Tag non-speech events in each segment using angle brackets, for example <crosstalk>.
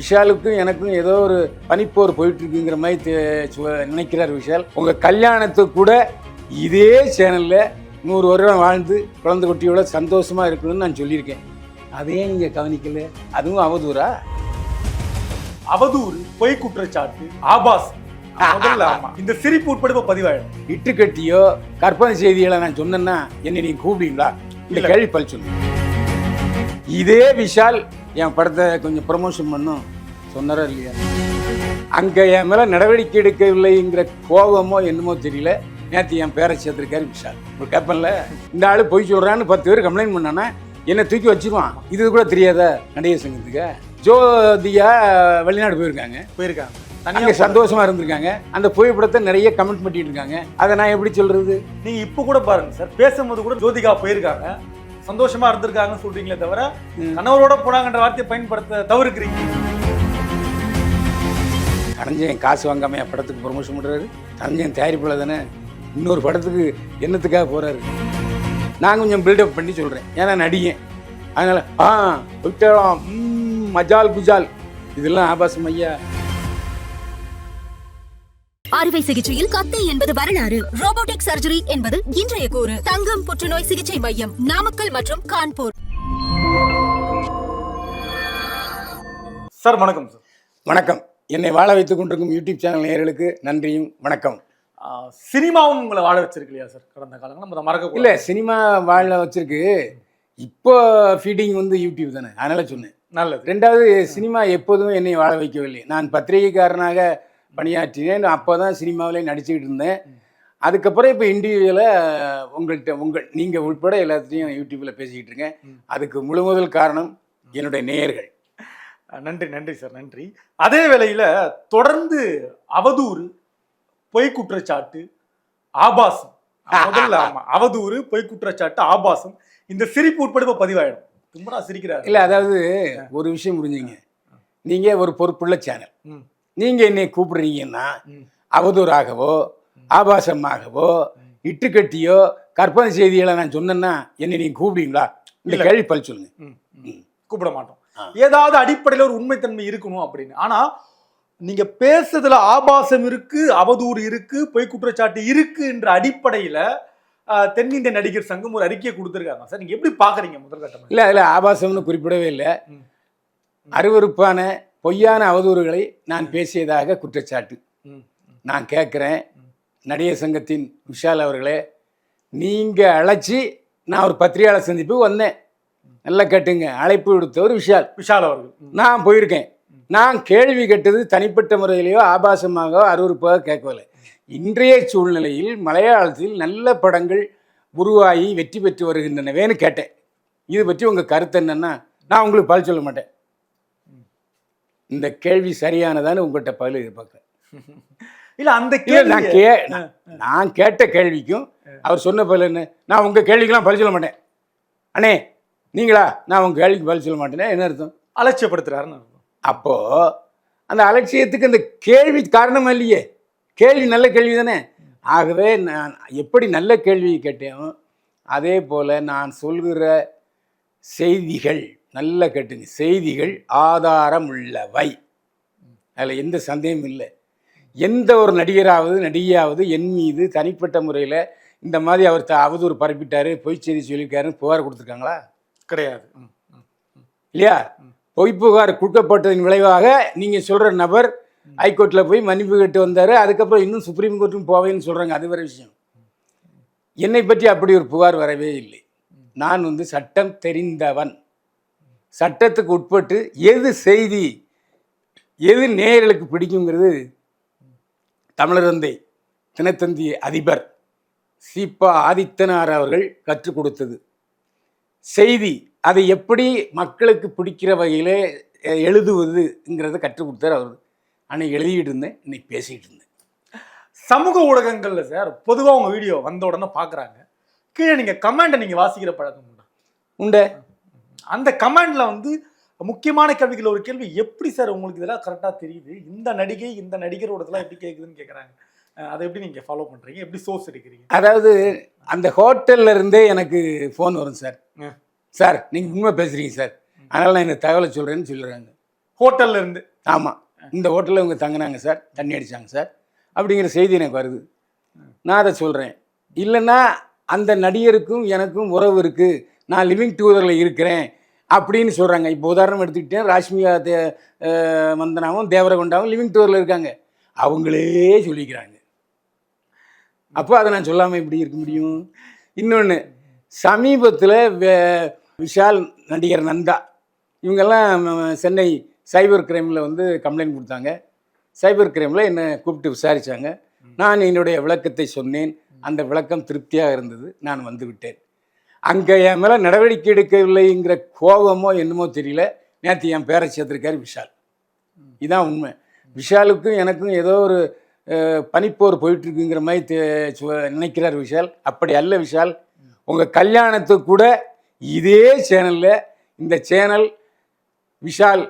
விஷாலுக்கும் எனக்கும் ஏதோ ஒரு பனிப்போர் போயிட்டு இருக்குங்கிற மாதிரி நினைக்கிறார் விஷால். உங்க கல்யாணத்துக்கு கூட இதே சேனல்ல நூறு வருடம் வாழ்ந்து குழந்தை குட்டியோட சந்தோஷமா இருக்கணும்னு நான் சொல்லியிருக்கேன். அதையே நீங்க கவனிக்கல. அதுவும் அவதூறா? அவதூறு பொய் குற்றச்சாட்டு ஆபாஸ். இந்த சிரிப்பு உட்பட இப்ப பதிவாயிடும். இட்டு கட்டியோ கற்பனை செய்திகளை நான் சொன்னேன்னா என்னை நீங்க கூப்பிடுவீங்களா? இந்த இல்ல. கேள்வி சொல்லு இதே விஷால் என் படத்தை கொஞ்சம் ப்ரமோஷன் பண்ணும் சொன்னாரா இல்லையா? அங்க என் மேல நடவடிக்கை எடுக்கவில்லைங்கிற கோபமோ என்னமோ தெரியல. நேற்று என் பேரை சேர்த்திருக்காரு விஷால். ஒரு கேப்பன்ல இந்த ஆளு பொய் சொல்றான்னு பத்து பேர் கம்ப்ளைண்ட் பண்ணானா என்ன தூக்கி வச்சிருவான். இது கூட தெரியாதா நடிகர் சங்கத்துக்கு? ஜோதியா வெளிநாடு போயிருக்காங்க. போயிருக்காங்க. அங்க தனியா சந்தோஷமா இருந்திருக்காங்க. அந்த புகைப்படத்தை நிறைய கமெண்ட் பண்ணிட்டு இருக்காங்க. அதை நான் எப்படி சொல்றது? நீங்க இப்ப கூட பாருங்க சார். பேசும்போது கூட ஜோதிகா போயிருக்காங்க. சந்தோஷமா இருந்திருக்காங்கன்னு சொல்றீங்களே தவிர. கணவரோட போனாங்கன்ற வார்த்தையை பயன்படுத்த தவிர்க்கிறீங்க கலைஞன் காசு வாங்காம என் படத்துக்கு ப்ரொமோஷன் பண்றாரு. கலைஞன் தயாரிப்பில் தானே? இன்னொரு படத்துக்கு என்னத்துக்காக போறாரு? நான் கொஞ்சம் பில்டப் பண்ணி சொல்றேன். ஏன்னா நடிகன். அதனால ஆ விட்டலாம் மஜால் குஜால். இதெல்லாம் ஆபாசம் ஐயா. அறுவை சிகிச்சையில் கத்தை என்பது வரலாறு. ரோபோட்டிக் சர்ஜரி என்பது இன்றைய கூறு. தங்கம் புற்றுநோய் சிகிச்சை மையம் நாமக்கல் மற்றும் கான்பூர். சார் வணக்கம் சார். வணக்கம். என்னை வாழ வைத்துக் கொண்டிருக்கும் யூடியூப் சேனல் நேயர்களுக்கு நன்றியும் வணக்கம். சினிமாவும் உங்களை வாழ வச்சிருக்கு இல்லையா சார் கடந்த காலங்கள் நம்ம மறக்க இல்ல சினிமா வாழ வச்சிருக்கு. இப்போ ஃபீடிங் வந்து யூடியூப் தானே. அதனால சொன்னேன். நல்லது. ரெண்டாவது சினிமா எப்போதும் என்னை வாழ வைக்கவில்லை. நான் பத்திரிகைக்காரனாக பணியாற்றினேன். அப்போ தான் சினிமாவிலே நடிச்சுக்கிட்டு இருந்தேன். அதுக்கப்புறம் இப்போ இண்டிவிஜுவலாக உங்கள்கிட்ட உங்கள் நீங்கள் உட்பட எல்லாத்தையும் யூடியூப்பில் பேசிக்கிட்டு இருக்கேன். அதுக்கு முழு முதல் காரணம் என்னுடைய நேயர்கள். நன்றி நன்றி சார் நன்றி. அதே வேளையில தொடர்ந்து அவதூறு பொய் குற்றச்சாட்டு ஆபாசம் முதல்ல <laughs> ஆமா அவதூறு பொய் குற்றச்சாட்டு ஆபாசம். இந்த சிரிப்பு உட்பட இப்ப பதிவாயிடும். தும்பரா சிரிக்கிறாரு. இல்லை அதாவது ஒரு விஷயம் புரிஞ்சுங்க. நீங்கள் ஒரு பொறுப்புள்ள சேனல். நீங்கள் என்னை கூப்பிடுறீங்கன்னா. அவதூறாகவோ ஆபாசமாகவோ இட்டுக்கட்டியோ கற்பனை செய்திகளை நான் சொன்னேன்னா என்னை நீங்கள் கூப்பிடுவீங்களா? இந்த இல்ல. கேள்வி பல் சொல்லுங்க. கூப்பிட மாட்டோம். ஏதாவது அடிப்படையில ஒரு உண்மைத்தன்மை இருக்கணும் அப்படின்னு. ஆனா நீங்க பேசுறதுல ஆபாசம் இருக்கு அவதூறு இருக்கு பொய் குற்றச்சாட்டு இருக்கு என்ற அடிப்படையில தென்னிந்திய நடிகர் சங்கம் ஒரு அறிக்கையை கொடுத்திருக்காங்க. சார் நீங்க எப்படி பாக்குறீங்க முதல் கட்டமா? இல்லை அதில் ஆபாசம்னு குறிப்பிடவே இல்லை. ம். பொய்யான அவதூறுகளை நான் பேசியதாக குற்றச்சாட்டு. நான் கேட்குறேன் நடிகர் சங்கத்தின் விஷால் அவர்களே நீங்கள் அழைச்சி நான் ஒரு பத்திரிகையாளர் சந்திப்பு வந்தேன். நல்லா கேட்டுங்க அழைப்பு விடுத்தவர் விஷால். விஷால் அவர்கள். நான் போயிருக்கேன். நான் கேள்வி கேட்டது தனிப்பட்ட முறையிலேயோ ஆபாசமாக அருவருப்பாக கேட்கவில்லை. இன்றைய சூழ்நிலையில் மலையாளத்தில் நல்ல படங்கள் உருவாகி வெற்றி பெற்று வருகின்றனவேன்னு கேட்டேன். இது பற்றி உங்கள் கருத்து என்னன்னா நான் உங்களுக்கு பதில் சொல்ல மாட்டேன். இந்த கேள்வி சரியானதான்னு உங்கள்கிட்ட பதில் எதிர்பார்க்குறேன். <laughs> இல்ல அந்த இல்லை நான் கேள்வி கே நான்- நான் கேட்ட கேள்விக்கும் அவர் சொன்ன பதில் என்ன? நான் உங்கள் கேள்விக்கெல்லாம் பதில் சொல்ல மாட்டேன். அண்ணே நீங்களா? நான் உங்கள் கேள்விக்கு பதில் சொல்ல மாட்டேனே என்ன அர்த்தம்? அலட்சியப்படுத்துறாருன்னு அர்த்தம். அப்போ அந்த அலட்சியத்துக்கு அந்த கேள்வி காரணமா இல்லையே. கேள்வி நல்ல கேள்வி தானே. ஆகவே நான் எப்படி நல்ல கேள்வி கேட்டேனோ அதே போல் நான் சொல்கிற செய்திகள் நல்ல கேட்டுங்க. செய்திகள் ஆதாரம் உள்ளவை அதில் எந்த சந்தேகமும் இல்லை. எந்த ஒரு நடிகராவது நடிகையாவது என் மீது தனிப்பட்ட முறையில் இந்த மாதிரி அவர் த- அவதூறு பரப்பிட்டாரு பொய் செய்தி சொல்லியிருக்காருன்னு புகார் கொடுத்துருக்காங்களா? கிடையாது. இல்லையா? பொய் புகார் கொடுக்கப்பட்டதன் விளைவாக நீங்கள் சொல்கிற நபர் ஹைகோர்ட்டில் போய் மன்னிப்பு கேட்டு வந்தார். அதுக்கப்புறம் இன்னும் சுப்ரீம் கோர்ட்டுக்கும் போவேன்னு சொல்கிறாங்க அது வேற விஷயம். என்னை பற்றி அப்படி ஒரு புகார் வரவே இல்லை. நான் வந்து சட்டம் தெரிந்தவன். சட்டத்துக்கு உட்பட்டு எது செய்தி எது நேயர்களுக்கு பிடிக்குங்கிறது தமிழர் தந்தை தினத்தந்தி அதிபர் சீபா ஆதித்தனார் அவர்கள் கற்றுக் கொடுத்தது. செய்தி அதை எப்படி மக்களுக்கு பிடிக்கிற வகையில் எழுதுவதுங்கிறத கற்றுக் கொடுத்தார் அவர். அன்னைக்கு எழுதிக்கிட்டு இருந்தேன் இன்னைக்கு பேசிக்கிட்டு இருந்தேன். சமூக ஊடகங்கள்ல சார் பொதுவா உங்க வீடியோ வந்த உடனே பாக்குறாங்க. கீழே நீங்க கமெண்ட்டை நீங்க வாசிக்கிற பழக்கம் உண்டா? உண்டே. அந்த கமெண்ட்ல வந்து முக்கியமான கேள்விகள் ஒரு கேள்வி எப்படி சார் உங்களுக்கு இதெல்லாம் கரெக்டா தெரியுது? இந்த நடிகை இந்த நடிகரோட இதெல்லாம் எப்படி கேக்குதுன்னு கேக்குறாங்க? அஹ் அதை எப்படி நீங்க ஃபாலோ பண்றீங்க? எப்படி சோர்ஸ் எடுக்கிறீங்க? அதாவது அந்த ஹோட்டல்ல இருந்தே எனக்கு ஃபோன் வரும் சார். சார் நீங்கள் உண்மை பேசுகிறீங்க சார். அதனால் நான் இந்த தகவலை சொல்கிறேன்னு சொல்லுறாங்க ஹோட்டல்ல இருந்து. ஆமாம் இந்த ஹோட்டலில் இவங்க தங்கினாங்க சார். தண்ணி அடிச்சாங்க சார். அப்படிங்கிற செய்தி எனக்கு வருது. நான் அதை சொல்கிறேன் இல்லைன்னா அந்த நடிகருக்கும் எனக்கும் உறவு இருக்குது நான் லிவிங் டூரில் இருக்கிறேன். அப்படின்னு சொல்கிறாங்க இப்போ உதாரணம் எடுத்துக்கிட்டேன் ராஷ்மிகா தே வந்தனாவும் தேவரகொண்டாவும் லிவிங் டூரில் இருக்காங்க. அவங்களே சொல்லிக்கிறாங்க. அப்போ அதை நான் சொல்லாமல் எப்படி இருக்க முடியும்? இன்னொன்று சமீபத்தில் விஷால் நடிகர் நந்தா இவங்கெல்லாம் சென்னை சைபர் கிரைமில் வந்து கம்ப்ளைண்ட் கொடுத்தாங்க. சைபர் கிரைமில் என்னை கூப்பிட்டு விசாரித்தாங்க நான் என்னுடைய விளக்கத்தை சொன்னேன். அந்த விளக்கம் திருப்தியாக இருந்தது. நான் வந்துவிட்டேன் அங்கே என் மேலே நடவடிக்கை எடுக்கவில்லைங்கிற கோபமோ என்னமோ தெரியல. நேற்று என் பேரை சேர்த்துருக்காரு விஷால். இதுதான் உண்மை. விஷாலுக்கும் எனக்கும் ஏதோ ஒரு பனிப்போர் போயிட்டுருக்குங்கிற மாதிரி நினைக்கிறார் விஷால். அப்படி அல்ல விஷால். உங்கள் கல்யாணத்துக்கு கூட இதே சேனலில் இந்த சேனல் விஷால்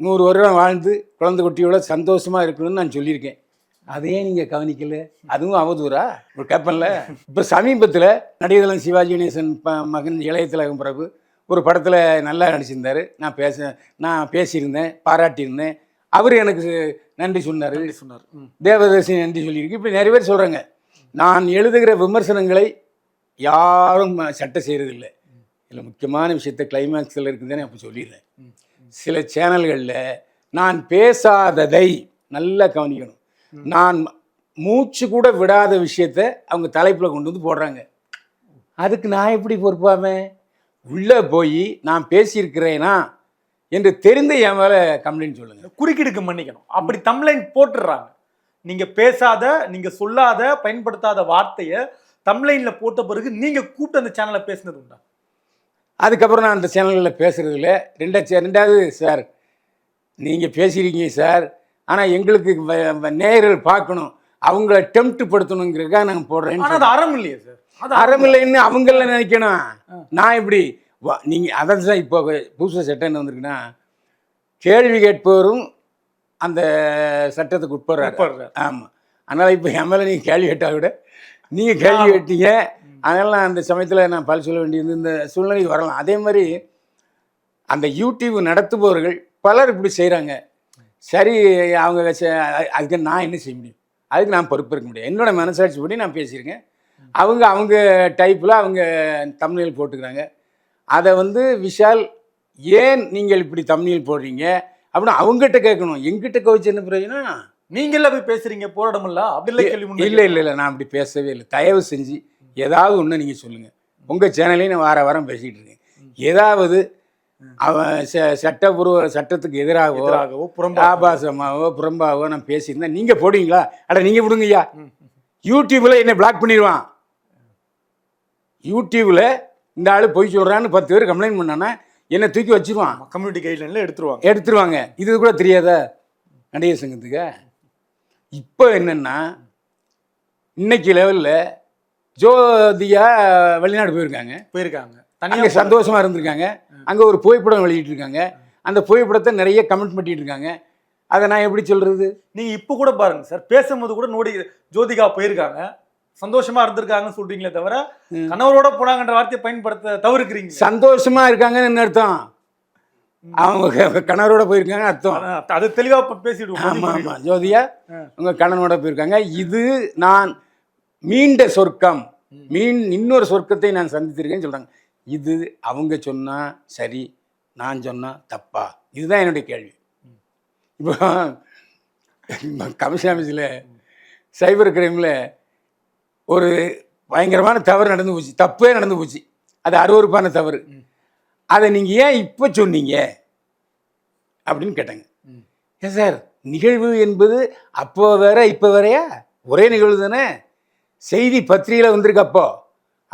நூறு வருடம் வாழ்ந்து குழந்தை குட்டியோட சந்தோஷமாக இருக்கணும்னு நான் சொல்லியிருக்கேன். அதையே நீங்கள் கவனிக்கல. அதுவும் அவதூறா? ஒரு கேப்பன்ல இப்போ சமீபத்தில் நடிகர்தலம் சிவாஜி கணேசன் மகன் இளைய திலகம் பிரபு ஒரு படத்தில் நல்லா நடிச்சிருந்தார். நான் பேச நான் பேசியிருந்தேன் பாராட்டியிருந்தேன். அவர் எனக்கு நன்றி சொன்னார். சொன்னார். ம். தேவதர்ஷினி நன்றி சொல்லியிருக்கு. இப்படி நிறைய பேர் சொல்கிறாங்க நான் எழுதுகிற விமர்சனங்களை யாரும் சட்டை செய்கிறதில்லை இதில் முக்கியமான விஷயத்த கிளைமேக்ஸில் இருக்குதுன்னு அப்போ சொல்லிடுறேன். சில சேனல்களில் நான் பேசாததை நல்லா கவனிக்கணும். நான் மூச்சு கூட விடாத விஷயத்த அவங்க தலைப்பில் கொண்டு வந்து போடுறாங்க. அதுக்கு நான் எப்படி பொறுப்பாமே? உள்ளே போய் நான் பேசியிருக்கிறேனா என்று தெரிந்து என் மேலே கம்ப்ளைண்ட் சொல்லுங்கள் குறுக்கீடுக்கு மன்னிக்கணும். அப்படி தம்ப்ளைன் போட்டுடுறாங்க. நீங்க பேசாத நீங்க சொல்லாத பயன்படுத்தாத வார்த்தைய தம்ப்ளைன்ல போட்ட பிறகு நீங்க கூப்பிட்டு அந்த சேனல்ல பேசினது உண்டா? அதுக்கப்புறம் நான் அந்த சேனல்களில் பேசுறது இல்ல ரெண்டா ரெண்டாவது சார் நீங்கள் பேசியிருக்கீங்க சார். ஆனால் எங்களுக்கு நேயர்கள் பார்க்கணும். அவங்கள டெம்ப்ட் படுத்தணுங்கிறதுக்காக நாங்கள் போடுறேன் அது அறம் இல்லையே சார் அது அறமில்லைன்னு அவங்கள நினைக்கணும்? நான் இப்படி வா- நீங்க அதான் சார் இப்போ புதுசாக சட்டம் என்ன வந்திருக்குன்னா கேள்வி கேட்பவரும் அந்த சட்டத்துக்கு உட்படுறாரு. உட்படுறாரு. ஆமாம் அதனால் இப்போ என் மேலே நீங்கள் கேள்வி கேட்டால் விட நீங்கள் கேள்வி கேட்டீங்க. அதனால நான் அந்த சமயத்தில் நான் பல் சொல்ல வேண்டியது இந்த சூழ்நிலைக்கு வரலாம். அதே மாதிரி அந்த யூடியூப் நடத்துபவர்கள் பலர் இப்படி செய்கிறாங்க சரி அவங்க அதுக்கு நான் என்ன செய்ய முடியும்? அதுக்கு நான் பொறுப்பு இருக்க முடியும். என்னோட மனசாட்சி படி நான் பேசியிருக்கேன். அவங்க அவங்க டைப்பில் அவங்க தமிழில் போட்டுக்கிறாங்க. அதை வந்து விஷால் ஏன் நீங்கள் இப்படி தமிழில் போடுறீங்க? அப்படின்னு அவங்ககிட்ட கேட்கணும். எங்கிட்ட கவிச்சு என்ன பிரயோஜனம்? நீங்கள போய் பேசுறீங்க போராடம் இல்ல அப்படி இல்ல கேள்வி. இல்லை இல்லை இல்லை. நான் அப்படி பேசவே இல்லை. தயவு செஞ்சு ஏதாவது ஒன்று நீங்கள் சொல்லுங்கள் உங்கள் சேனலையும் நான் வார வாரம் பேசிகிட்டு இருக்கேன். ஏதாவது அவன் ச- சட்டப்பூர்வ சட்டத்துக்கு எதிராகவோ எதிராகவோ புறம்பாகவோ. நான் பேசியிருந்தேன் நீங்கள் போடுவீங்களா? அட நீங்கள் விடுங்கய்யா யூடியூப்பில் என்னை பிளாக் பண்ணிடுவான். யூடியூப்பில் இந்த ஆள் பொய் சொல்கிறான்னு பத்து பேர் கம்ப்ளைண்ட் பண்ணானா என்னை தூக்கி வச்சிருவான். கம்யூனிட்டி கைட்லைன்ல எடுத்துருவாங்க. எடுத்துருவாங்க. இது கூட தெரியாதா? நடிகர் சங்கத்துக்கு. இப்போ என்னன்னா இன்னைக்கு லெவலில் ஜோதியா வெளிநாடு போயிருக்காங்க. போயிருக்காங்க. அங்கே தனியா சந்தோஷமா இருந்திருக்காங்க. அங்கே ஒரு புகைப்படம் வெளியிட்டு இருக்காங்க அந்த புகைப்படத்தை நிறைய கமெண்ட் பண்ணிட்டு இருக்காங்க அதை நான் எப்படி சொல்றது? நீங்க இப்ப கூட பாருங்க சார். பேசும்போது கூட நோடி ஜோதிகா போயிருக்காங்க. சந்தோஷமா இருந்திருக்காங்கன்னு சொல்றீங்களே தவிர கணவரோட போனாங்கன்ற வார்த்தையை பயன்படுத்த தவிர்க்கிறீங்க சந்தோஷமா இருக்காங்கன்னு என்ன அர்த்தம்? அவங்க கணவரோட போயிருக்காங்க அர்த்தம். அது தெளிவா பேசிடுவோம். ஆமா ஆமா. ஜோதியா உங்க கணவனோட போயிருக்காங்க. இது நான் மீண்ட சொர்க்கம். மீன் இன்னொரு சொர்க்கத்தை நான் சந்தித்திருக்கேன்னு சொல்றாங்க. இது அவங்க சொன்னால் சரி நான் சொன்னால் தப்பா? இதுதான் என்னுடைய கேள்வி. இப்போ கமிஷன் ஆஃபீஸில் சைபர் கிரைமில் ஒரு பயங்கரமான தவறு நடந்து போச்சு. தப்பே நடந்து போச்சு. அது அருவருப்பான தவறு. அதை நீங்கள் ஏன் இப்போ சொன்னீங்க? அப்படின்னு கேட்டாங்க. ஏன் சார் நிகழ்வு என்பது அப்போ வேற இப்போ வேறையா? ஒரே நிகழ்வு தானே? செய்தி பத்திரிகையில் வந்திருக்கு அப்போ.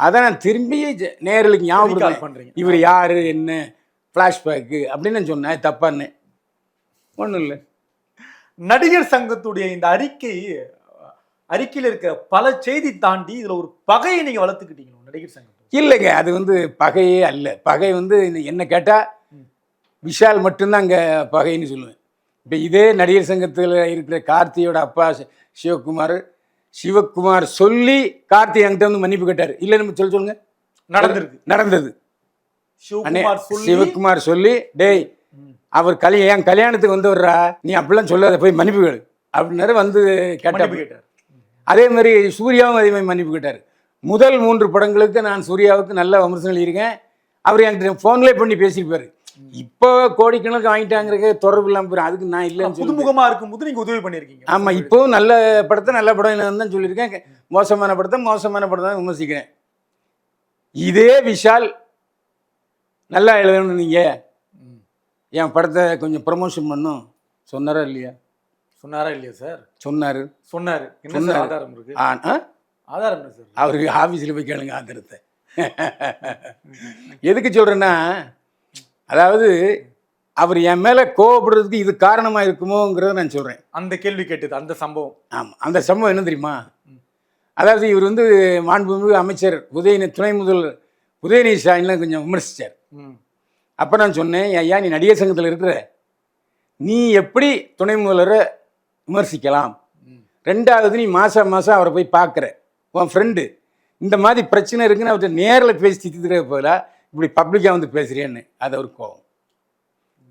அதை நான் திரும்பி recall ஞாபகம் பண்றீங்க. இவர் யாரு என்ன ஃப்ளாஷ்பேக்கு அப்படின்னு நான் சொன்னேன். தப்பான்னு. ஒன்றும் இல்லை. நடிகர் சங்கத்துடைய இந்த அறிக்கை அறிக்கையில இருக்க பல செய்தி தாண்டி இதுல ஒரு பகையை நீங்க வளர்த்துக்கிட்டீங்க நடிகர் சங்கம் இல்லைங்க அது வந்து பகையே அல்ல. பகை வந்து என்ன கேட்டால் விஷால் மட்டும்தான் அங்கே பகைன்னு சொல்லுவேன். இப்போ இதே நடிகர் சங்கத்தில் இருக்கிற கார்த்தியோட அப்பா சிவகுமார் சிவகுமார் சொல்லி கார்த்தி என்கிட்ட வந்து மன்னிப்பு கேட்டார். இல்லைன்னு சொல்ல சொல்லுங்க? நடந்திருக்கு. நடந்தது. சிவகுமார் சொல்லி டேய் அவர் கல்யாணம் என் கல்யாணத்துக்கு வந்து வர்றா நீ அப்படிலாம் சொல்லாத போய் மன்னிப்பு கேளு. அப்படின்னாரு வந்து கேட்ட கேட்டார். அதே மாதிரி சூர்யாவும் அதே மாதிரி மன்னிப்பு கேட்டார். முதல் மூன்று படங்களுக்கு நான் சூர்யாவுக்கு நல்ல விமர்சனம் எழுதியிருக்கேன். அவர் என்கிட்ட ஃபோன்லேயே பண்ணி பேசியிருப்பாரு. இப்போ கோடிக்கணக்கு வாங்கிட்டாங்கிறக்க தொடர்பு இல்லாமல் போயிடும் அதுக்கு நான் இல்லைன்னு சொல்லி புதுமுகமா இருக்கும்போது நீங்க உதவி பண்ணிருக்கீங்க ஆமாம் இப்போவும் நல்ல படத்தை நல்ல படம் தான் சொல்லியிருக்கேன். மோசமான படத்தை மோசமான படம் தான் விமர்சிக்கிறேன். இதே விஷால் நல்லா எழுதணும் நீங்கள். என் படத்தை கொஞ்சம் ப்ரமோஷன் பண்ணும் சொன்னாரா இல்லையா? சொன்னாரா இல்லையா சார் சொன்னார். சொன்னாரு. என்ன ஆதாரம் இருக்கு? ஆதாரம் சார் அவருக்கு ஆஃபீஸில் போய் கேளுங்க ஆத்திரத்தை <laughs> எதுக்கு சொல்கிறேன்னா அதாவது அவர் என் மேலே கோவப்படுறதுக்கு இது காரணமாக இருக்குமோங்கிறத நான் சொல்கிறேன் அந்த கேள்வி கேட்டது அந்த சம்பவம். ஆமாம் அந்த சம்பவம் என்ன தெரியுமா? அதாவது இவர் வந்து மாண்புமிகு அமைச்சர் உதயநி துணை முதல்வர் உதயநிதி ஸ்டாலின்லாம் கொஞ்சம் விமர்சித்தார். அப்போ நான் சொன்னேன் ஐயா நீ நடிகர் சங்கத்தில் இருக்கிற நீ எப்படி துணை முதல்வரை விமர்சிக்கலாம். ரெண்டாவது நீ மாதம் மாதம் அவரை போய் பார்க்குற. உன் ஃப்ரெண்டு இந்த மாதிரி பிரச்சனை இருக்குன்னு அவர்கிட்ட நேரில் பேசி திட்டுக்கிற போல இப்படி பப்ளிக்காக வந்து பேசுகிறேன்னு அது ஒரு கோபம்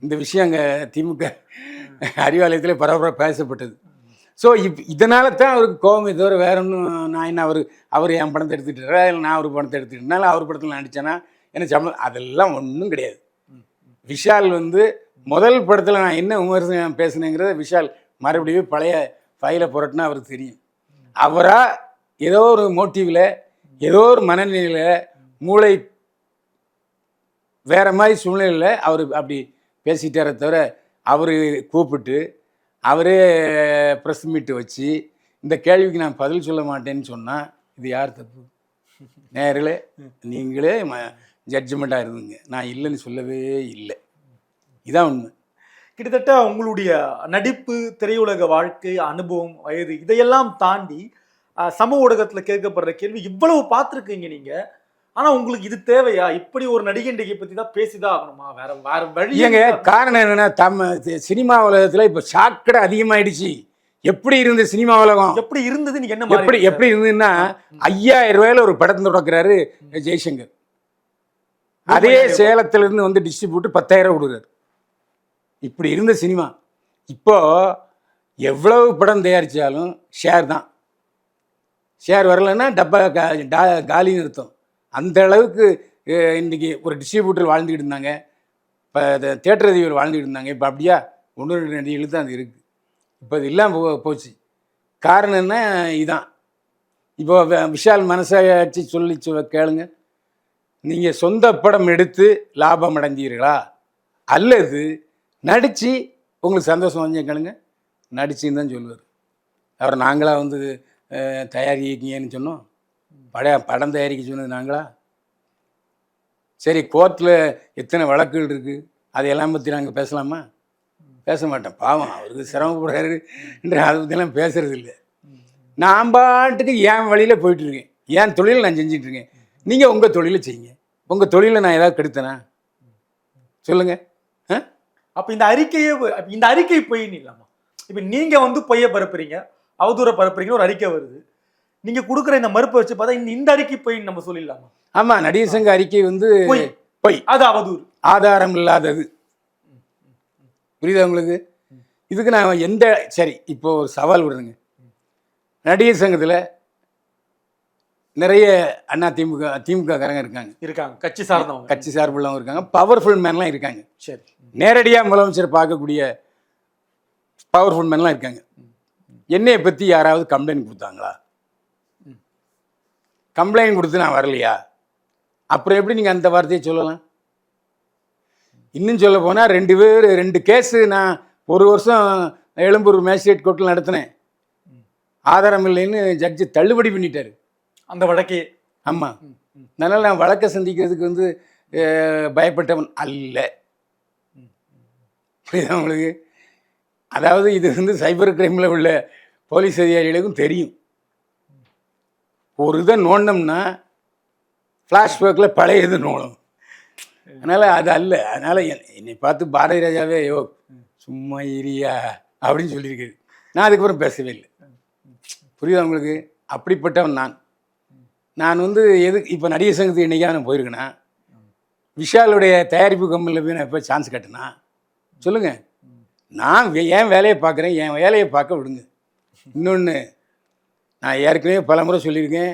இந்த விஷயம் அங்கே திமுக அறிவாலயத்தில் பரபரப்பாக பேசப்பட்டது. ஸோ இப் இதனால தான் அவருக்கு கோபம் தவிர வேற ஒன்றும் நான் என்ன அவர் அவர் என் படத்தை எடுத்துக்கிட்டாரா இல்லை நான் அவர் படத்தை எடுத்துக்கிட்டனால அவர் படத்தில் நடித்தேன்னா என்ன சம்பளம்? அதெல்லாம் ஒன்றும் கிடையாது. விஷால் வந்து முதல் படத்தில் நான் என்ன விமர்சனம் பேசுனேங்கிறத விஷால் மறுபடியும் பழைய ஃபைலை புரட்டினா அவருக்கு தெரியும். அவராக ஏதோ ஒரு மோட்டிவில் ஏதோ ஒரு மனநிலையில் மூளை வேறு மாதிரி சூழ்நிலையில் அவர் அப்படி பேசிட்டார தவிர அவர் கூப்பிட்டு அவரே ப்ரெஸ் மீட்டு வச்சு இந்த கேள்விக்கு நான் பதில் சொல்ல மாட்டேன்னு சொன்னால் இது யார் தப்பு? நேர்களே நீங்களே ஜட்ஜ்மெண்ட்டாக இருந்துங்க. நான் இல்லைன்னு சொல்லவே இல்லை. இதான் உண்மை. கிட்டத்தட்ட உங்களுடைய நடிப்பு திரையுலக வாழ்க்கை அனுபவம் வயது இதையெல்லாம் தாண்டி சமூக ஊடகத்தில் கேட்கப்படுற கேள்வி இவ்வளவு பார்த்துருக்கீங்க நீங்கள் ஆனா உங்களுக்கு இது தேவையா? இப்படி ஒரு நடிகை பத்தி தான் பேசிதான் ஆகணுமா? வேற வேற வழி ஏங்க காரணம் என்னன்னா தம்ம சி- சினிமா உலகத்தில் இப்போ சாக்கடை அதிகமாயிடுச்சு. எப்படி இருந்த சினிமா உலகம்? எப்படி இருந்தது நீங்க என்ன எப்படி எப்படி இருந்ததுன்னா ஐயாயிரம் ரூபாயில ஒரு படத்தை தொடக்கிறாரு ஜெய்சங்கர். அதே சேலத்துல இருந்து வந்து டிஸ்ட்ரிபியூட்டர் பத்தாயிரம் கொடுக்குறாரு. இப்படி இருந்த சினிமா. இப்போ எவ்வளவு படம் தயாரிச்சாலும் ஷேர் தான். ஷேர் வரலைன்னா டப்பா கா- டா- காலின்னு அர்த்தம் அந்த அளவுக்கு இன்றைக்கி ஒரு டிஸ்ட்ரிபியூட்டர் வாழ்ந்துக்கிட்டு இருந்தாங்க. இப்போ தேட்டர் அதிபர் வாழ்ந்துக்கிட்டு இருந்தாங்க. இப்போ அப்படியா? ஒன்று ரெண்டு நடிகைகள் தான் அது இருக்குது இப்போ அது இல்லாமல் போ போச்சு. காரணம் என்ன? இதான். இப்போ விஷால் மனசாட்சி சொல்லி சொல்ல கேளுங்க. நீங்கள் சொந்த படம் எடுத்து லாபம் அடைஞ்சீர்களா அல்லது நடித்து உங்களுக்கு சந்தோஷம் வந்து கேளுங்க. நடிச்சுன்னு தான் சொல்லுவார். அவர் நாங்களாக வந்து தயாரிக்கீங்கன்னு சொன்னோம். படம் படம் தயாரிக்க சொன்னது நாங்களா? சரி கோர்ட்டில் எத்தனை வழக்குகள் இருக்குது அதையெல்லாம் பற்றி நாங்கள் பேசலாமா? பேச மாட்டேன் பாவம் அவருக்கு சிரமப்படுறாரு என்று அதை பற்றிலாம் பேசுறது இல்லை. நான் பாட்டுக்கு என் வழியில் போயிட்டுருக்கேன் என் தொழிலை நான் செஞ்சிட்ருக்கேன் நீங்கள் உங்கள் தொழிலை செய்யுங்க. உங்கள் தொழிலை நான் ஏதாவது கெடுத்தனா? சொல்லுங்கள் ஆ? அப்போ இந்த அறிக்கையே இந்த அறிக்கை பொய்ன்னு இல்லாமா இப்போ நீங்கள் வந்து பொய்யை பரப்புறீங்க அவதூற பரப்புறீங்க ஒரு அறிக்கை வருது. நீங்க கொடுக்குற இந்த மறுப்பை வச்சு பார்த்தா இந்த இந்த அறிக்கை பொய் நம்ம சொல்லிடலாமா? ஆமாம் நடிகர் சங்க அறிக்கை வந்து பொய் அது அவதூறு. ஆதாரம் இல்லாதது. புரியுதா உங்களுக்கு? இதுக்கு நான் எந்த சரி இப்போ ஒரு சவால் விடுறேங்க. நடிகர் சங்கத்தில் நிறைய அண்ணா திமுக திமுக காரங்க இருக்காங்க. இருக்காங்க. கட்சி சார்ந்தவங்க. கட்சி சார்புள்ளவங்க இருக்காங்க. பவர்ஃபுல் மேன்லாம் இருக்காங்க. சரி. நேரடியாக முதலமைச்சர் பார்க்கக்கூடிய பவர்ஃபுல் மேன்லாம் இருக்காங்க. என்னைய பற்றி யாராவது கம்ப்ளைண்ட் கொடுத்தாங்களா? கம்ப்ளைண்ட் கொடுத்து நான் வரலையா? அப்புறம் எப்படி நீங்கள் அந்த வார்த்தையை சொல்லலாம்? இன்னும் சொல்ல போனால் ரெண்டு பேர் ரெண்டு கேஸு நான் ஒரு வருஷம் எழும்பூர் மேஜிஸ்ட்ரேட் கோர்ட்டில் நடத்தினேன். ஆதாரம் இல்லைன்னு ஜட்ஜு தள்ளுபடி பண்ணிட்டாரு. அந்த வழக்கே. ஆமாம் அதனால் நான் வழக்கை சந்திக்கிறதுக்கு வந்து பயப்பட்டவன் அல்ல. புரியுதா உங்களுக்கு? அதாவது இது வந்து சைபர் கிரைமில் உள்ள போலீஸ் அதிகாரிகளுக்கும் தெரியும். ஒரு இதை நோண்டோம்னா ஃப்ளாஷ்பேக்கில் பழைய இது நோணும் அதனால் அது அல்ல. அதனால் என்னை பார்த்து பாரதி ராஜாவே யோ சும்மா இரியா அப்படின்னு சொல்லியிருக்காரு. நான் அதுக்கப்புறம் பேசவே இல்லை. புரியுதா உங்களுக்கு? அப்படிப்பட்டவன் நான். நான் வந்து எது இப்போ நடிகர் சங்கத்துக்கு என்னைக்கா நான் போயிருக்கேன்னா விஷாலுடைய தயாரிப்பு கம்பெனியில் போய் நான் எப்போ சான்ஸ் கட்டினா? சொல்லுங்கள் நான் வே- என் வேலையை பார்க்குறேன். என் வேலையை பார்க்க விடுங்க. இன்னொன்று நான் ஏற்கனவே பலமுறை சொல்லியிருக்கேன்.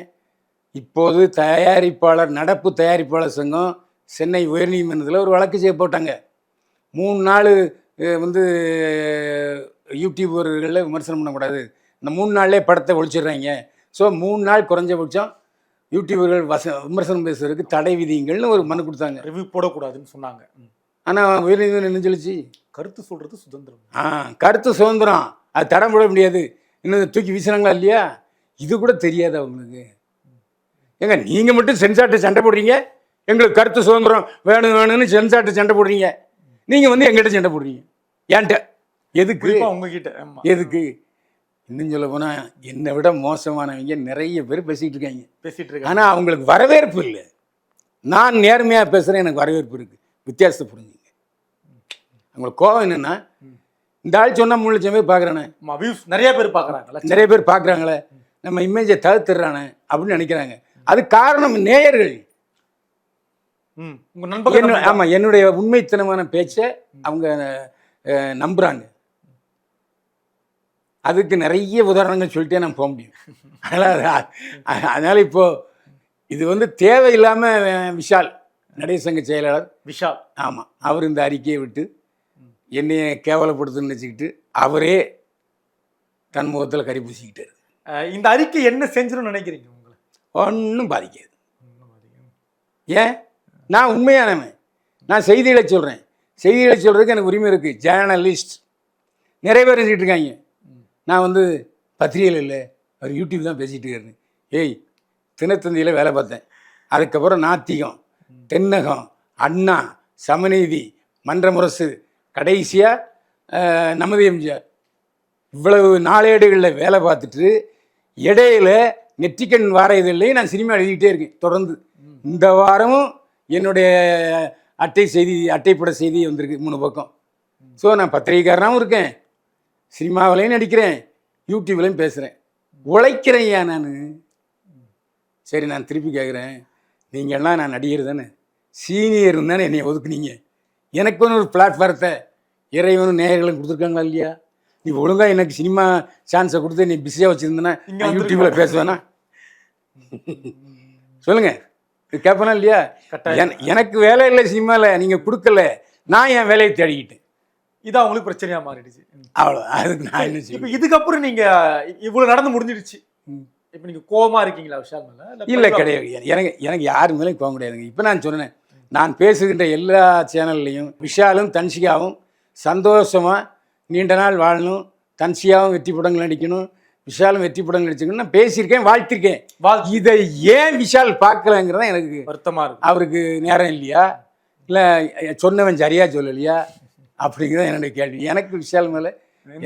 இப்போது தயாரிப்பாளர் நடப்பு தயாரிப்பாளர் சங்கம் சென்னை உயர்நீதிமன்றத்தில் ஒரு வழக்கு செய்ய போட்டாங்க. மூணு நாள் வந்து யூடியூபர்களில் விமர்சனம் பண்ணக்கூடாது. இந்த மூணு நாள்லேயே படத்தை ஒழிச்சிடுறாங்க. ஸோ மூணு நாள் குறைஞ்சபட்சம் யூடியூபர்கள் வச விமர்சனம் பேசுறதுக்கு தடை விதிங்கள்னு ஒரு மனு கொடுத்தாங்க. ரிவ்யூ போடக்கூடாதுன்னு சொன்னாங்க. ஆனால் உயர்நீதிமன்றம் என்ன சொல்லிச்சு? கருத்து சொல்றது சுதந்திரம். ஆ கருத்து சுதந்திரம். அது தடை போட முடியாது. இன்னும் தூக்கி வீசுறாங்களா இல்லையா? இது கூட தெரியாது அவங்களுக்கு. ஏங்க நீங்கள் மட்டும் சென்சார்ட்டை சண்டை போடுறீங்க? எங்களுக்கு கருத்து சுதந்திரம் வேணும் வேணும்னு சென்சார்ட்டை சண்டை போடுறீங்க. நீங்கள் வந்து எங்கிட்ட சண்டை போடுறீங்க. ஏன்ட்ட? எதுக்கு? உங்ககிட்ட எதுக்கு? இன்னும் சொல்ல போனால் என்னை விட மோசமானவங்க நிறைய பேர் பேசிக்கிட்டு இருக்காங்க. பேசிட்டு இருக்காங்க. ஆனால் அவங்களுக்கு வரவேற்பு இல்லை. நான் நேர்மையாக பேசுகிறேன் எனக்கு வரவேற்பு இருக்குது வித்தியாசத்தை புரிஞ்சுங்க. அவங்களுக்கு கோவம் என்னென்னா இந்த ஆள் சொன்னால் மூணு லட்சம் பேர் பார்க்குறானே வியூஸ் நிறைய பேர் பாக்குறாங்க நிறைய பேர் பார்க்குறாங்களே நம்ம இமேஜை தவிர்த்துறானே அப்படின்னு நினைக்கிறாங்க. அது காரணம் நேயர்கள். ஆமாம் என்னுடைய உண்மைத்தனமான பேச்சை அவங்க அஹ், நம்புறாங்க. அதுக்கு நிறைய உதாரணங்கள் சொல்லிட்டே நான் போக முடியும். அதனால் அது- அதனால இப்போ இது வந்து தேவையில்லாமல் விஷால் நடிகர் சங்க செயலாளர். விஷால். ஆமாம் அவர் இந்த அறிக்கையை விட்டு என்னைய கேவலப்படுத்துன்னு நினச்சிக்கிட்டு அவரே தன் முகத்தில் கறி பூசிக்கிட்டார் இந்த அறிக்கை என்ன செஞ்சிடும் நினைக்கிறீங்க உங்களை? ஒன்றும் பாதிக்காது. ஏன்? நான் உண்மையானவன். நான் செய்திகளை சொல்கிறேன் செய்திகளை சொல்கிறதுக்கு எனக்கு உரிமை இருக்குது ஜேர்னலிஸ்ட் நிறைய பேர் நினச்சிட்டு இருக்காங்க. நான் வந்து பத்திரிகையில் இல்லை. அவர் யூடியூப் தான் பேசிகிட்டு இருக்காரு. ஏய் தினத்தந்தியில் வேலை பார்த்தேன். அதுக்கப்புறம் நாத்திகம் தென்னகம் அண்ணா சமநீதி மன்ற முரசு கடைசியாக நமது எம்ஜிஆர். இவ்வளவு நாளேடுகளில் வேலை பார்த்துட்டு இடையில நெற்றிக்கண் வார இதழ்லையும் நான் சினிமா எழுதிக்கிட்டே இருக்கேன் தொடர்ந்து. இந்த வாரமும் என்னுடைய அட்டை செய்தி அட்டைப்பட செய்தி வந்திருக்கு மூணு பக்கம். ஸோ நான் பத்திரிகைக்காரனாகவும் இருக்கேன் சினிமாவிலையும் நடிக்கிறேன் யூடியூப்லையும் பேசுகிறேன் உழைக்கிறேன் ஏன் நான்? சரி நான் திருப்பி கேட்குறேன் நீங்கள்லாம் நான் நடிகர் தானே. சீனியர் தானே என்னை ஒதுக்குனீங்க. எனக்குன்னு ஒரு பிளாட்ஃபாரத்தை இறைவனும் நேயர்களும் கொடுத்துருக்காங்களா இல்லையா? நீ ஒழுங்கா எனக்கு சினிமா சான்ஸை கொடுத்து நீ பிஸியாக வச்சுருந்தேன்னா யூடியூப்பில் பேசுவேனா? சொல்லுங்க. கேட்பனா இல்லையா? எனக்கு வேலை இல்லை சினிமாவில் நீங்கள் கொடுக்கல. நான் என் வேலையை தேடிக்கிட்டேன். இது அவங்களுக்கு பிரச்சனையா மாறிடுச்சு. அவ்வளோ அதுக்கு நான் என்ன இப்ப இதுக்கப்புறம் நீங்க இவ்வளவு நடந்து முடிஞ்சிடுச்சு. இப்ப நீங்க கோவமா இருக்கீங்களா விஷால் மேல? இல்லை கிடையாது. எனக்கு எனக்கு யார் மேலேயும் கோவம் கிடையாதுங்க. இப்போ நான் சொன்னேன். நான் பேசுகின்ற எல்லா சேனல்லையும் விஷாலும் தன்சிகாவும் சந்தோஷமாக நீண்ட நாள் வாழணும். தன்சிகாவும் வெற்றி படங்கள் நடிக்கணும். விஷாலும் வெற்றி படங்கள் நடிச்சுக்கணும் நான் பேசியிருக்கேன் வாழ்த்திருக்கேன். வாழ்த்து. இதை ஏன் விஷால் பார்க்கலங்கிறத எனக்கு வருத்தமா இருக்கு. அவருக்கு நேரம் இல்லையா? இல்லை சொன்னவன் சரியா சொல்லலையா? அப்படிங்கிறது என்னுடைய கேள்வி. எனக்கு விஷால் மேலே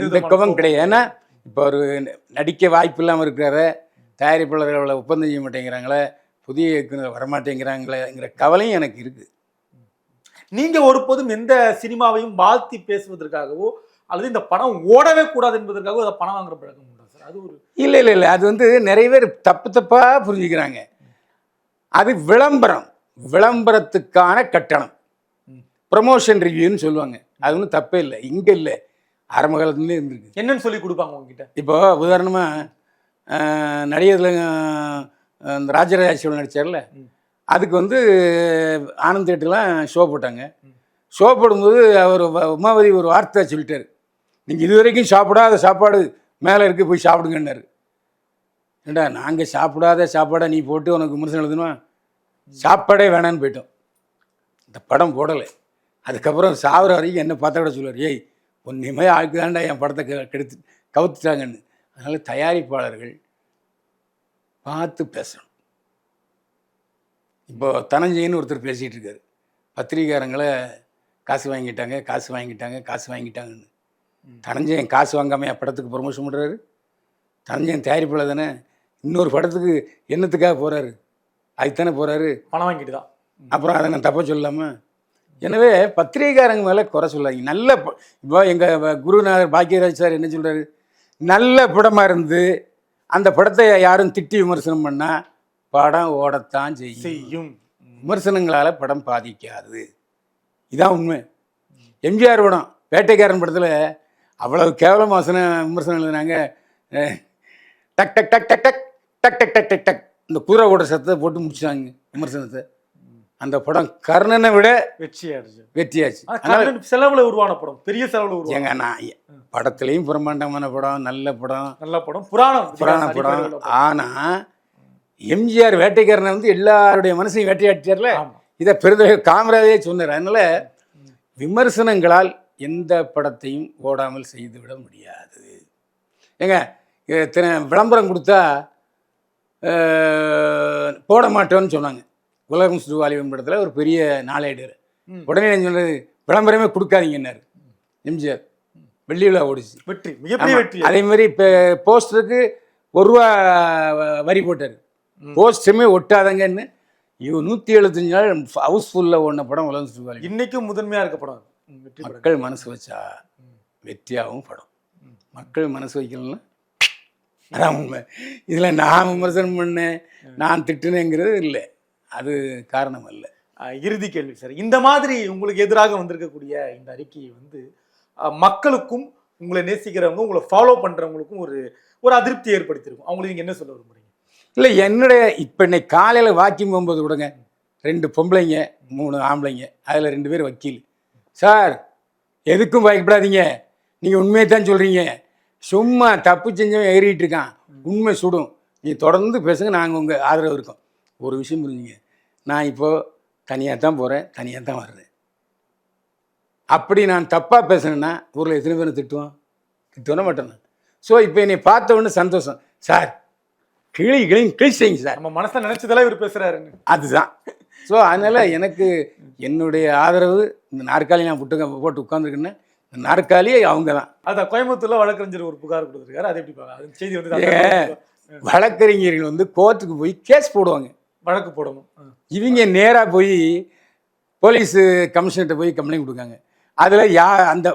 எந்த கோபம் கிடையாது. ஏன்னா இப்போ ஒரு நடிக்க வாய்ப்பு இல்லாமல் இருக்கிறார. தயாரிப்பாளர்கள் அவளை ஒப்பந்தம் செய்ய மாட்டேங்கிறாங்களே புதிய இயக்குனர் வரமாட்டேங்கிறாங்களேங்கிற கவலையும் எனக்கு இருக்குது நீங்க ஒருபோதும் எந்த சினிமாவையும் வாழ்த்தி பேசுவதற்காகவோ அல்லது இந்த படம் ஓடவே கூடாது என்பதற்காகவோ அதை பணம் வாங்குற பழக்கம் உண்டா சார்? அது ஒரு இல்லை இல்லை இல்லை. அது வந்து நிறைய பேர் தப்பு தப்பாக புரிஞ்சுக்கிறாங்க. அது விளம்பரம். விளம்பரத்துக்கான கட்டணம். ப்ரமோஷன் ரிவ்யூன்னு சொல்லுவாங்க. அது ஒன்றும் தப்பே இல்லை. இங்கே இல்லை. ஆரம்ப காலத்துலேயே இருந்திருக்கு. என்னன்னு சொல்லி கொடுப்பாங்க உங்ககிட்ட? இப்போ உதாரணமாக நடிகர்ல இந்த ராஜராஜ சோழன் நடிச்சார்ல? ம். அதுக்கு வந்து ஆனந்த் தேட்டர்லாம் ஷோ போட்டாங்க. ஷோ போடும்போது அவர் உமாவதி ஒரு வார்த்தை சொல்லிட்டாரு. நீங்கள் இது வரைக்கும் சாப்பிடாத சாப்பாடு மேலே இருக்க போய் சாப்பிடுங்கன்னாரு. ஏண்டா நாங்கள் சாப்பிடாத சாப்பாடை நீ போட்டு உனக்கு விமர்சனம் எழுதணுமா? சாப்பாடே வேணான்னு போயிட்டோம். இந்த படம் போடலை. அதுக்கப்புறம் சாவர வரைக்கும் என்ன பார்த்தா கூட சொல்லுவார் ஏய் ஒன்றுமே ஆளுக்கு தாண்டா என் படத்தை க கெடுத்து கவுத்துட்டாங்கன்னு. அதனால் தயாரிப்பாளர்கள் பார்த்து பேசணும். இப்போ தனஞ்சயின்னு ஒருத்தர் பேசிகிட்டு இருக்காரு. பத்திரிகாரங்களை காசு வாங்கிட்டாங்க காசு வாங்கிட்டாங்க காசு வாங்கிட்டாங்கன்னு. தனஞ்சயன் காசு வாங்காமல் என் படத்துக்கு ப்ரொமோஷன் பண்ணுறாரு தனஞ்சயன் தயாரிப்பாளர் தானே. இன்னொரு படத்துக்கு என்னத்துக்காக போகிறாரு அதுதானே போகிறாரு பணம் வாங்கிட்டு தான் அப்புறம் அதை நான் தப்பாக சொல்லாமா எனவே பத்திரிகைக்காரங்க மேலே குறை சொல்லாதீங்க. நல்ல இப்போ எங்கள் குருநாதர் பாக்கியராஜ் சார் என்ன சொல்கிறாரு நல்ல படமாக இருந்து அந்த படத்தை யாரும் திட்டி விமர்சனம் பண்ணால் படம் ஓடத்தான் செய்யும். செய்யும். விமர்சனங்களால் படம் பாதிக்காது. இதான் உண்மை. எம்ஜிஆர் படம் வேட்டைக்காரன் படத்தில் அவ்வளவு கேவலம் வசனம் விமர்சனம் எழுதுனாங்க. டக் டக் டக் டக் டக் டக் டக் டக் டக் டக். இந்த குதிரை ஓடுற சத்தத்தை போட்டு முடிச்சாங்க விமர்சனத்தை. அந்த படம் கர்ணனை விட வெற்றியாச்சு. கர்ணன் செலவுல உருவான படம் பெரிய செலவுல ஏங்க நான் படத்துலையும் பிரம்மாண்டமான படம் நல்ல படம். நல்ல படம் புராணம். புராண படம். உள்ள ஆனா எம்ஜிஆர் வேட்டைக்காரனை வந்து எல்லாருடைய மனசையும் வேட்டையாடிச்சார்ல. இதை பெருந்தலைவர் காமராஜே சொன்னார். அதனால விமர்சனங்களால் எந்த படத்தையும் ஓடாமல் செய்துவிட முடியாது. ஏங்க இத்தனை விளம்பரம் கொடுத்தா போட மாட்டோம்னு சொன்னாங்க. உலகம் சுடுவாலிவன் படத்தில் ஒரு பெரிய நாளேடு. உடனே சொன்னது? விளம்பரமே கொடுக்காதீங்கன்னாரு. எம்ஜிஆர். வெள்ளி விழா ஓடிச்சு. வெற்றி மிகப்பெரிய. வெற்றி அதே. மாதிரி இப்போ போஸ்டருக்கு ஒரு ரூபா வரி போட்டார். போஸ்டருமே ஒட்டாதங்கன்னு இவ நூற்றி எழுபத்தஞ்சு நாள் ஹவுஸ்ஃபுல்லில் ஓடின படம் உலகம் சுற்றுவாளி இன்னைக்கும் முதன்மையா இருக்க படம் மக்கள் மனசு வச்சா வெற்றியாகவும் படம். மக்கள் மனசு வைக்கலன்னா அதான் உண்மை. இதில் நான் விமர்சனம் பண்ணேன் நான் திட்டுனேங்கிறது இல்லை. அது காரணம் அல்ல. இறுதி கேள்வி சார். இந்த மாதிரி உங்களுக்கு எதிராக வந்திருக்கக்கூடிய இந்த அறிக்கையை வந்து மக்களுக்கும் உங்களை நேசிக்கிறவங்க உங்களை ஃபாலோ பண்றவங்களுக்கும் ஒரு ஒரு அதிருப்தி ஏற்படுத்தியிருக்கும். அவங்களுக்கு நீங்க என்ன சொல்ல விரும்புறீங்க? இல்லை என்னுடைய இப்போ இன்னைக்கு காலையில் வாக்கிங் போகும்போது கூடங்க ரெண்டு பொம்பளைங்க மூணு ஆம்பளைங்க அதில் ரெண்டு பேர் வக்கீல். சார் எதுக்கும் பயப்படாதீங்க. நீங்கள் உண்மையை தான் சொல்கிறீங்க சும்மா தப்பு செஞ்சவன் ஏறிட்டு இருக்கான். உண்மை சுடும். நீ தொடர்ந்து பேசுங்க நாங்கள் உங்கள் ஆதரவு இருக்கோம். ஒரு விஷயம் புரிஞ்சுங்க. நான் இப்போது தனியாக தான் போகிறேன் தனியாக தான் வர்றேன் அப்படி நான் தப்பாக பேசுனேன்னா ஊரில் எத்தனை பேர் திட்டுவான்? திட்டுவான மாட்டேன் ஸோ இப்போ என்னை பார்த்த உடனே சந்தோஷம். சார் கிளி கிளி கிழிச்சிங்க சார். நம்ம மனசுல நினைச்சதெல்லாம் இவர் பேசுறாருன்னு. அதுதான். ஸோ அதனால் எனக்கு என்னுடைய ஆதரவு இந்த நாற்காலி நான் போட்டு போட்டு உட்காந்துருக்கேன்னா நாற்காலி அவங்க தான் அதான் கோயம்புத்தூர்ல வழக்கறிஞர் ஒரு புகார் கொடுத்துருக்காரு. அது எப்படி செய்தி வந்து வழக்கறிஞர்கள் வந்து கோர்ட்டுக்கு போய் கேஸ் போடுவாங்க. வழக்கு போடணும். இவங்க நேராக போய் போலீஸு கமிஷனர்கிட்ட போய் கம்ப்ளைண்ட் கொடுக்காங்க. அதில் யா அந்த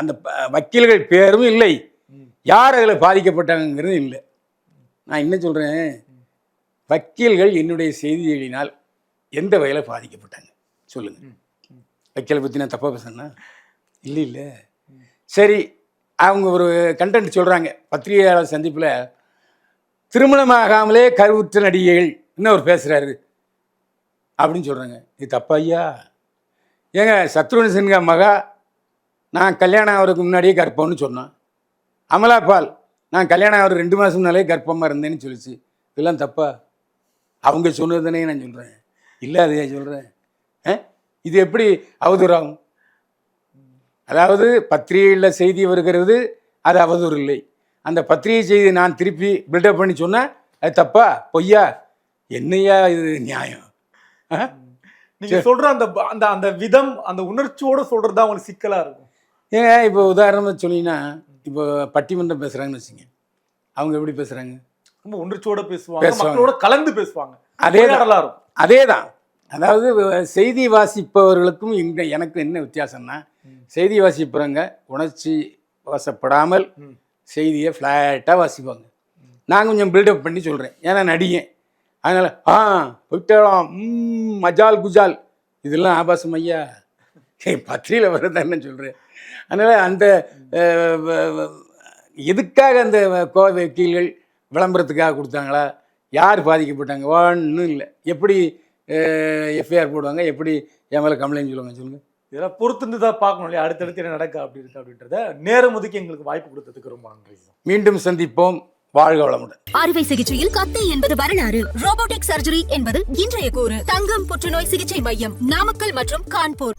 அந்த வக்கீல்கள் பேரும் இல்லை. யார் அதில் பாதிக்கப்பட்டாங்கிறது இல்லை. நான் என்ன சொல்கிறேன் வக்கீல்கள் என்னுடைய செய்திகளினால் எந்த வகையில் பாதிக்கப்பட்டாங்க? சொல்லுங்கள். வக்கீலை பற்றி நான் தப்பாக பேசுனேன்னா இல்லை இல்லை. சரி அவங்க ஒரு கண்டென்ட் சொல்கிறாங்க பத்திரிகையாளர் சந்திப்பில் திருமணமாகாமலே கருவுற்ற நடிகைகள் இன்னொரு பேசுகிறாரு அப்படின்னு சொல்கிறாங்க இது தப்பா ஐயா? ஏங்க சத்ருவன் சின்ஹா மகா நான் கல்யாணம் ஆகிறதுக்கு முன்னாடியே கர்ப்பம்னு சொன்னான். அமலா பால் நான் கல்யாணம் ஆகிற ரெண்டு மாதம் முன்னாலே கர்ப்பமாக இருந்தேன்னு சொல்லிச்சு. இதெல்லாம் தப்பா? அவங்க சொன்னது தானே நான் சொல்கிறேன் இல்லை அதையே சொல்கிறேன் இது எப்படி அவதூறாகும்? அதாவது பத்திரிகையில் செய்தி வருகிறது அது அவதூறு இல்லை. அந்த பத்திரிகை செய்தி நான் திருப்பி பில்டப் பண்ணி சொன்னால் அது தப்பா? பொய்யா? என்னையா இது நியாயம்? நீங்க சொல்ற அந்த அந்த அந்த விதம் அந்த உணர்ச்சியோட சொல்றது தான் உங்களுக்கு சிக்கலா இருக்கும். ஏங்க இப்போ உதாரணமாக சொன்னீங்கன்னா இப்போ பட்டிமன்றம் பேசுகிறாங்கன்னு வச்சுங்க அவங்க எப்படி பேசுகிறாங்க ரொம்ப உணர்ச்சியோட பேசுவாங்க. மக்களோட கலந்து பேசுவாங்க. அதே தான் அதே தான் அதாவது செய்தி வாசிப்பவர்களுக்கும் இங்கே எனக்கு என்ன வித்தியாசம்னா செய்தி வாசிப்பவங்க உணர்ச்சி வசப்படாமல். செய்தியை ஃப்ளாட்டாக வாசிப்பாங்க. நான் கொஞ்சம் பில்டப் பண்ணி சொல்கிறேன் ஏன்னா நடிகன். அதனால் ஆ போயிட்டாலாம் மஜால் குஜால். இதெல்லாம் ஆபாசம் ஐயா. பத்திரிகையில் வர்றதான்னு சொல்கிறேன் அதனால் அந்த எதுக்காக அந்த கோவை வக்கீல்கள் விளம்பரத்துக்காக கொடுத்தாங்களா? யார் பாதிக்கப்பட்டாங்க? ஒன்றும் இல்லை. எப்படி எஃப்ஐஆர் போடுவாங்க. எப்படி என் மேலே கம்ப்ளைண்ட் சொல்லுவாங்க சொல்லுங்கள் இதெல்லாம் பொறுத்திருந்து தான் பார்க்கணும் இல்லையா? அடுத்தடுத்து என்ன நடக்க அப்படி இருக்கு அப்படின்றத நேரம் ஒதுக்கி எங்களுக்கு வாய்ப்பு கொடுத்ததுக்கு ரொம்ப நன்றி. மீண்டும் சந்திப்போம். வாழ்க வளமுடன். அறுவை சிகிச்சையில் கத்தை என்பது வரலாறு. ரோபோட்டிக் சர்ஜரி என்பது இன்றைய கூறு. தங்கம் புற்றுநோய் சிகிச்சை மையம் நாமக்கல் மற்றும் கான்பூர்.